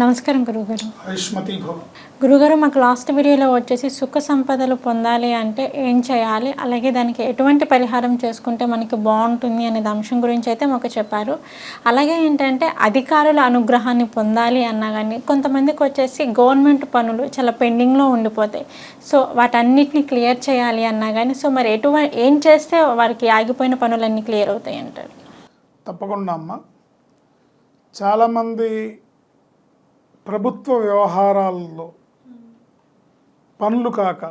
నమస్కారం గురుగారు. గురుగారు మాకు లాస్ట్ వీడియోలో వచ్చేసి సుఖ సంపదలు పొందాలి అంటే ఏం చేయాలి? అలాగే దానికి ఎటువంటి పరిహారం చేసుకుంటే మనకి బాగుంటుంది అనే అంశం గురించి అయితే మాకు చెప్పారు. అలాగే ఏంటంటే అధికారుల అనుగ్రహాన్ని పొందాలి అన్నా కానీ కొంతమందికి వచ్చేసి గవర్నమెంట్ పనులు చాలా పెండింగ్లో ఉండిపోతాయి. సో వాటన్నిటిని క్లియర్ చేయాలి అన్నా కానీ సో మరి ఎటువంటి ఏం చేస్తే వారికి ఆగిపోయిన పనులన్నీ క్లియర్ అవుతాయి అంటారు? తప్పకుండా అమ్మ. చాలామంది ప్రభుత్వ వ్యవహారాల్లో పనులు కాక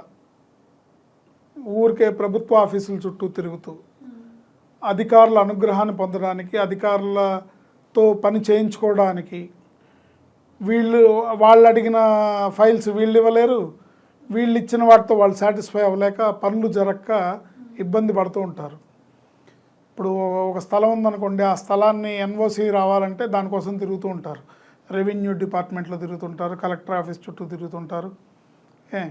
ఊరికే ప్రభుత్వ ఆఫీసుల చుట్టూ తిరుగుతూ అధికారుల అనుగ్రహాన్ని పొందడానికి అధికారులతో పని చేయించుకోవడానికి వీళ్ళు వాళ్ళు అడిగిన ఫైల్స్ వీళ్ళు ఇవ్వలేరు. వీళ్ళు ఇచ్చిన వాటితో వాళ్ళు సాటిస్ఫై అవ్వలేక పనులు జరగక ఇబ్బంది పడుతూ ఉంటారు. ఇప్పుడు ఒక స్థలం ఉందనుకోండి ఆ స్థలాన్ని ఎన్ఓసి రావాలంటే దానికోసం తిరుగుతూ ఉంటారు. రెవెన్యూ డిపార్ట్మెంట్లో తిరుగుతుంటారు కలెక్టర్ ఆఫీస్ చుట్టూ తిరుగుతుంటారు. ఏ?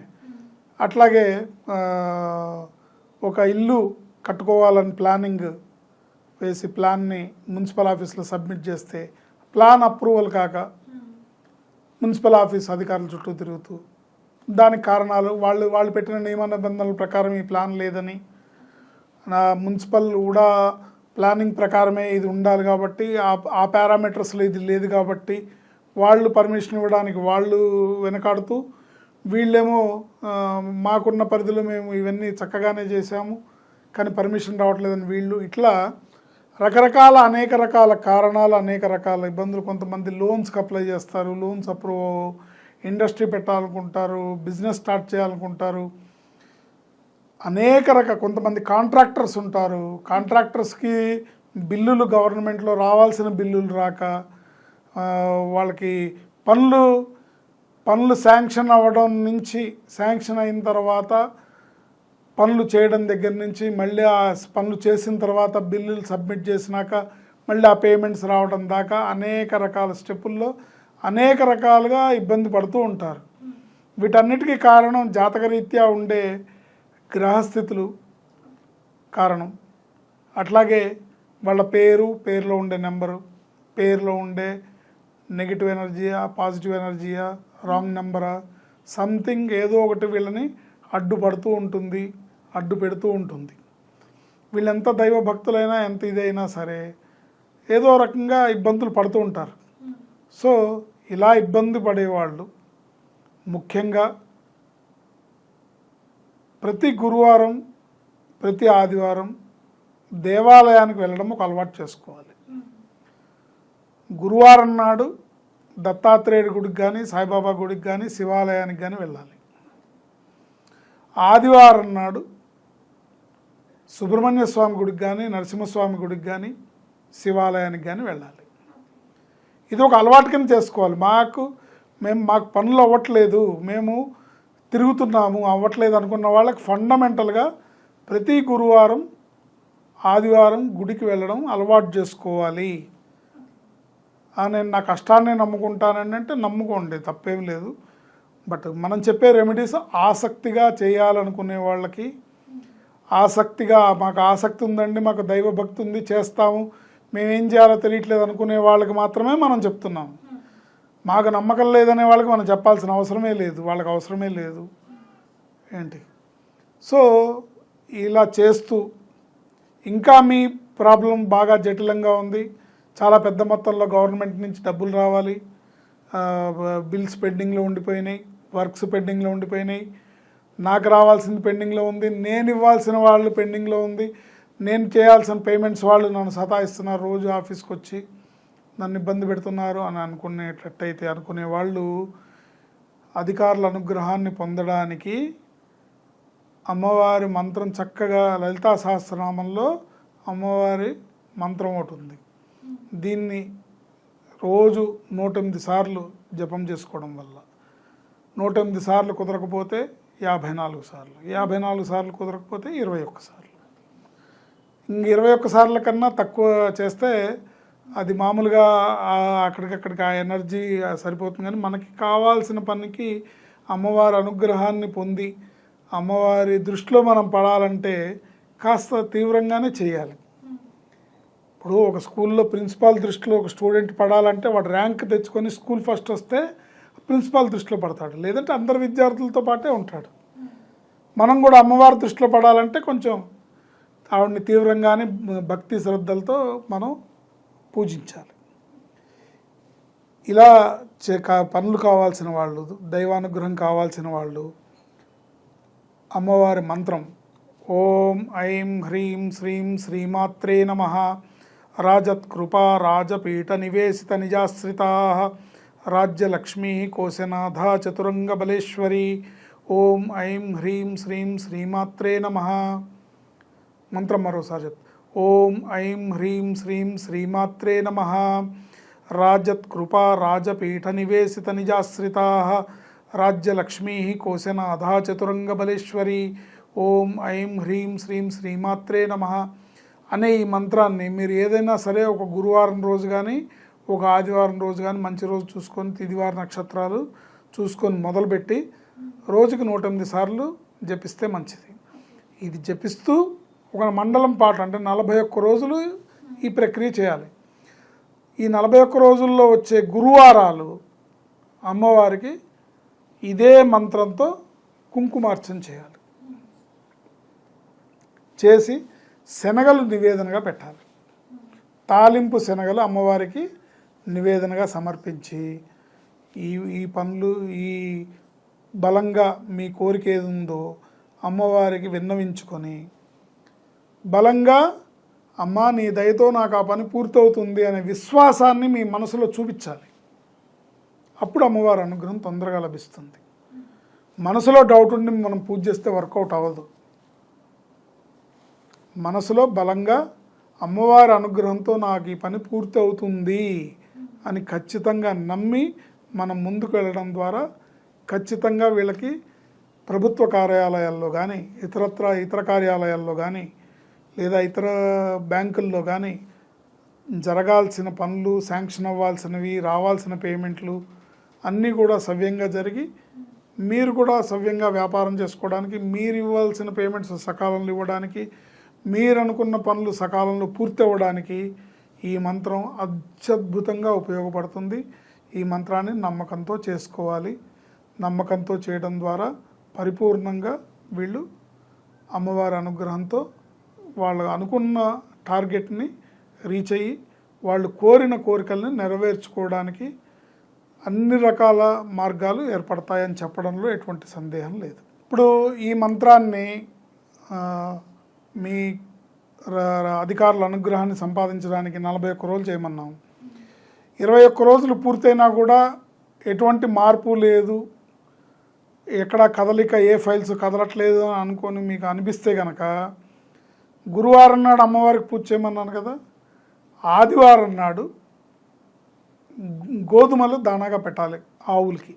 అట్లాగే ఒక ఇల్లు కట్టుకోవాలని ప్లానింగ్ వేసి ప్లాన్ని మున్సిపల్ ఆఫీస్లో సబ్మిట్ చేస్తే ప్లాన్ అప్రూవల్ కాక మున్సిపల్ ఆఫీస్ అధికారుల చుట్టూ తిరుగుతూ దానికి కారణాలు వాళ్ళు వాళ్ళు పెట్టిన నియమ నిబంధనల ప్రకారం ఈ ప్లాన్ లేదని. నా మున్సిపల్ కూడా ప్లానింగ్ ప్రకారమే ఇది ఉండాలి కాబట్టి ఆ ఆ పారామీటర్స్లో ఇది లేదు కాబట్టి వాళ్ళు పర్మిషన్ ఇవ్వడానికి వాళ్ళు వెనకాడుతూ వీళ్ళేమో మాకున్న పరిధిలో మేము ఇవన్నీ చక్కగానే చేశాము కానీ పర్మిషన్ రావట్లేదని వీళ్ళు ఇట్లా రకరకాల అనేక రకాల కారణాలు అనేక రకాల ఇబ్బందులు. కొంతమంది లోన్స్కి అప్లై చేస్తారు లోన్స్ అప్రూవ్ ఇండస్ట్రీ పెట్టాలనుకుంటారు బిజినెస్ స్టార్ట్ చేయాలనుకుంటారు. అనేక రక కొంతమంది కాంట్రాక్టర్స్ ఉంటారు. కాంట్రాక్టర్స్కి బిల్లులు గవర్నమెంట్లో రావాల్సిన బిల్లులు రాక వాళ్ళకి పనులు పనులు శాంక్షన్ అవ్వడం నుంచి శాంక్షన్ అయిన తర్వాత పనులు చేయడం దగ్గర నుంచి మళ్ళీ ఆ పనులు చేసిన తర్వాత బిల్లులు సబ్మిట్ చేసినాక మళ్ళీ ఆ పేమెంట్స్ రావడం దాకా అనేక రకాల స్టెప్పుల్లో అనేక రకాలుగా ఇబ్బంది పడుతూ ఉంటారు. వీటన్నిటికీ కారణం జాతకరీత్యా ఉండే గ్రహస్థితులు కారణం. అట్లాగే వాళ్ళ పేరు పేరులో ఉండే నెంబరు పేరులో ఉండే నెగిటివ్ ఎనర్జీయా పాజిటివ్ ఎనర్జీయా రాంగ్ నెంబరా సంథింగ్ ఏదో ఒకటి వీళ్ళని అడ్డుపడుతూ ఉంటుంది అడ్డు పెడుతూ ఉంటుంది. వీళ్ళెంత దైవ భక్తులైనా ఎంత ఇదైనా సరే ఏదో రకంగా ఇబ్బందులు పడుతూ ఉంటారు. సో ఇలా ఇబ్బంది పడేవాళ్ళు ముఖ్యంగా ప్రతి గురువారం ప్రతి ఆదివారం దేవాలయానికి వెళ్ళడం ఒక అలవాటు చేసుకోవాలి. గురువారం నాడు దత్తాత్రేయుడి గుడికి కానీ సాయిబాబా గుడికి కానీ శివాలయానికి కానీ వెళ్ళాలి. ఆదివారం నాడు సుబ్రహ్మణ్య స్వామి గుడికి కానీ నరసింహస్వామి గుడికి కానీ శివాలయానికి కానీ వెళ్ళాలి. ఇది ఒక అలవాటు కింద చేసుకోవాలి. మాకు మేము మాకు పనులు అవ్వట్లేదు మేము తిరుగుతున్నాము అవ్వట్లేదు అనుకున్న వాళ్ళకి ఫండమెంటల్గా ప్రతి గురువారం ఆదివారం గుడికి వెళ్ళడం అలవాటు చేసుకోవాలి. నేను నా కష్టాన్ని నమ్ముకుంటానని అంటే నమ్ముకోండి తప్పేం లేదు. బట్ మనం చెప్పే రెమెడీస్ ఆసక్తిగా చేయాలనుకునే వాళ్ళకి ఆసక్తిగా మాకు ఆసక్తి ఉందండి మాకు దైవభక్తి ఉంది చేస్తాము మేమేం చేయాలో తెలియట్లేదు అనుకునే వాళ్ళకి మాత్రమే మనం చెప్తున్నాం. మాకు నమ్మకం లేదనే వాళ్ళకి మనం చెప్పాల్సిన అవసరమే లేదు వాళ్ళకి అవసరమే లేదు. ఏంటి? సో ఇలా చేస్తూ ఇంకా మీ ప్రాబ్లం బాగా జటిలంగా ఉంది చాలా పెద్ద మొత్తంలో గవర్నమెంట్ నుంచి డబ్బులు రావాలి. బిల్స్ పెండింగ్లో ఉండిపోయినాయి. వర్క్స్ పెండింగ్లో ఉండిపోయినాయి. నాకు రావాల్సింది పెండింగ్లో ఉంది. నేను ఇవ్వాల్సిన వాళ్ళు పెండింగ్లో ఉంది. నేను చేయాల్సిన పేమెంట్స్ వాళ్ళు నన్ను సతాయిస్తున్నారు. రోజు ఆఫీస్కి వచ్చి నన్ను ఇబ్బంది పెడుతున్నారు అని అనుకునేటట్టయితే అనుకునే వాళ్ళు అధికారుల అనుగ్రహాన్ని పొందడానికి అమ్మవారి మంత్రం చక్కగా లలితా సహస్రనామంలో అమ్మవారి మంత్రం ఒకటి ఉంది. దీన్ని రోజు నూట ఎనిమిది సార్లు జపం చేసుకోవడం వల్ల. నూట ఎనిమిది సార్లు కుదరకపోతే యాభై నాలుగు సార్లు యాభై నాలుగు సార్లు కుదరకపోతే ఇరవై ఒక్క సార్లు. ఇంక ఇరవై ఒక్కసార్ల కన్నా తక్కువ చేస్తే అది మామూలుగా అక్కడికక్కడికి ఆ ఎనర్జీ సరిపోతుంది కానీ మనకి కావాల్సిన పనికి అమ్మవారి అనుగ్రహాన్ని పొంది అమ్మవారి దృష్టిలో మనం పడాలంటే కాస్త తీవ్రంగానే చేయాలి. ఇప్పుడు ఒక స్కూల్లో ప్రిన్సిపాల్ దృష్టిలో ఒక స్టూడెంట్ పడాలంటే వాడు ర్యాంక్ తెచ్చుకొని స్కూల్ ఫస్ట్ వస్తే ప్రిన్సిపాల్ దృష్టిలో పడతాడు. లేదంటే అందరు విద్యార్థులతో పాటే ఉంటాడు. మనం కూడా అమ్మవారి దృష్టిలో పడాలంటే కొంచెం ఆవిడని తీవ్రంగానే భక్తి శ్రద్ధలతో మనం పూజించాలి. ఇలా చే కా- పనులు కావాల్సిన వాళ్ళు దైవానుగ్రహం కావాల్సిన వాళ్ళు అమ్మవారి మంత్రం ఓం ఐం హ్రీం శ్రీం శ్రీమాత్రే నమ. రాజత్కృపా రాజపీఠ నివేశిత నిజాశ్రితా రాజ్యలక్ష్మీ కోశనాథ చతురంగబలేశ్వరి ఓం ఐం హ్రీం శ్రీం శ్రీమాత్రే నమ మంత్రం మరోసారి చెప్ ఓం ఐం హ్రీం శ్రీం శ్రీమాత్రే నమ రాజత్కృపా రాజపీఠ నివేశిత నిజాశ్రితా రాజ్యలక్ష్మీ కోశనాథా చతురంగబలేశ్వరి ఓం ఐం హ్రీం శ్రీం శ్రీమాత్రే నమ అనే ఈ మంత్రాన్ని మీరు ఏదైనా సరే ఒక గురువారం రోజు కానీ ఒక ఆదివారం రోజు కానీ మంచి రోజు చూసుకొని తిదివార నక్షత్రాలు చూసుకొని మొదలుపెట్టి రోజుకి నూట ఎనిమిది సార్లు జపిస్తే మంచిది. ఇది జపిస్తూ ఒక మండలం పాట అంటే నలభై ఒక్క రోజులు ఈ ప్రక్రియ చేయాలి. ఈ నలభై ఒక్క రోజుల్లో వచ్చే గురువారాలు అమ్మవారికి ఇదే మంత్రంతో కుంకుమార్చన చేయాలి. చేసి శనగలు నివేదనగా పెట్టాలి. తాలింపు శనగలు అమ్మవారికి నివేదనగా సమర్పించి ఈ ఈ పనులు ఈ బలంగా మీ కోరిక ఏది ఉందో అమ్మవారికి విన్నవించుకొని బలంగా అమ్మా నీ దయతో నాకు ఆ పని పూర్తవుతుంది అనే విశ్వాసాన్ని మీ మనసులో చూపించాలి. అప్పుడు అమ్మవారి అనుగ్రహం తొందరగా లభిస్తుంది. మనసులో డౌట్ ఉండి మనం పూజ చేస్తే వర్కౌట్ అవ్వదు. మనసులో బలంగా అమ్మవారి అనుగ్రహంతో నాకు ఈ పని పూర్తి అవుతుంది అని ఖచ్చితంగా నమ్మి మనం ముందుకు వెళ్ళడం ద్వారా ఖచ్చితంగా వీళ్ళకి ప్రభుత్వ కార్యాలయాల్లో కానీ ఇతరత్ర ఇతర కార్యాలయాల్లో కానీ లేదా ఇతర బ్యాంకుల్లో కానీ జరగాల్సిన పనులు శాంక్షన్ అవ్వాల్సినవి రావాల్సిన పేమెంట్లు అన్నీ కూడా సవ్యంగా జరిగి మీరు కూడా సవ్యంగా వ్యాపారం చేసుకోవడానికి మీరు ఇవ్వాల్సిన పేమెంట్స్ సకాలంలో ఇవ్వడానికి మీరు అనుకున్న పనులు సకాలంలో పూర్తి అవ్వడానికి ఈ మంత్రం అత్యద్భుతంగా ఉపయోగపడుతుంది. ఈ మంత్రాన్ని నమ్మకంతో చేసుకోవాలి. నమ్మకంతో చేయడం ద్వారా పరిపూర్ణంగా వీళ్ళు అమ్మవారి అనుగ్రహంతో వాళ్ళు అనుకున్న టార్గెట్ని రీచ్ అయ్యి వాళ్ళు కోరిన కోరికల్ని నెరవేర్చుకోవడానికి అన్ని రకాల మార్గాలు ఏర్పడతాయని చెప్పడంలో ఎటువంటి సందేహం లేదు. ఇప్పుడు ఈ మంత్రాన్ని మీ అధికారుల అనుగ్రహాన్ని సంపాదించడానికి నలభై ఒక్క రోజులు చేయమన్నాం. ఇరవై ఒక్క రోజులు పూర్తయినా కూడా ఎటువంటి మార్పు లేదు. ఎక్కడ కదలిక ఏ ఫైల్స్ కదలట్లేదు అని అనుకొని మీకు అనిపిస్తే కనుక గురువారం నాడు అమ్మవారికి పూజ చేయమన్నాను కదా ఆదివారం నాడు గోధుమలు దానాగా పెట్టాలి ఆవులకి.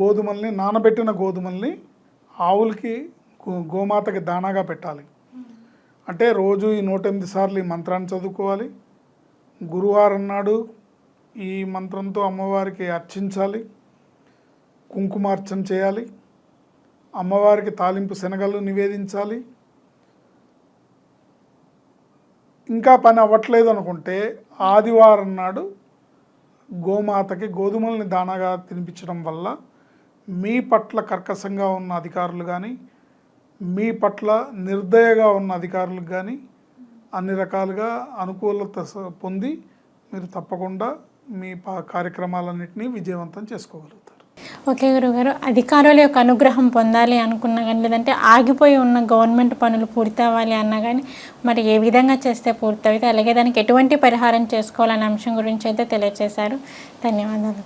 గోధుమల్ని నానబెట్టిన గోధుమల్ని ఆవులకి గోమాతకి దానాగా పెట్టాలి. అంటే రోజు ఈ నూట ఎనిమిది సార్లు ఈ మంత్రాన్ని చదువుకోవాలి. గురువారం నాడు ఈ మంత్రంతో అమ్మవారికి అర్చించాలి. కుంకుమార్చన చేయాలి. అమ్మవారికి తాలింపు శనగలు నివేదించాలి. ఇంకా పని అవ్వట్లేదు అనుకుంటే ఆదివారం నాడు గోమాతకి గోధుమల్ని దానాగా తినిపించడం వల్ల మీ పట్ల కర్కశంగా ఉన్న అధికారులు కానీ మీ పట్ల నిర్దయగా ఉన్న అధికారులకు కానీ అన్ని రకాలుగా అనుకూలత పొంది మీరు తప్పకుండా మీ కార్యక్రమాలన్నింటినీ విజయవంతం చేసుకోగలుగుతారు. ఓకే గురుగారు అధికారుల యొక్క అనుగ్రహం పొందాలి అనుకున్నా కానీ లేదంటే ఆగిపోయి ఉన్న గవర్నమెంట్ పనులు పూర్తి అవ్వాలి అన్నా కానీ మరి ఏ విధంగా చేస్తే పూర్తి అవుతాయి అలాగే దానికి ఎటువంటి పరిహారం చేసుకోవాలనే అంశం గురించి అయితే తెలియజేశారు ధన్యవాదాలు.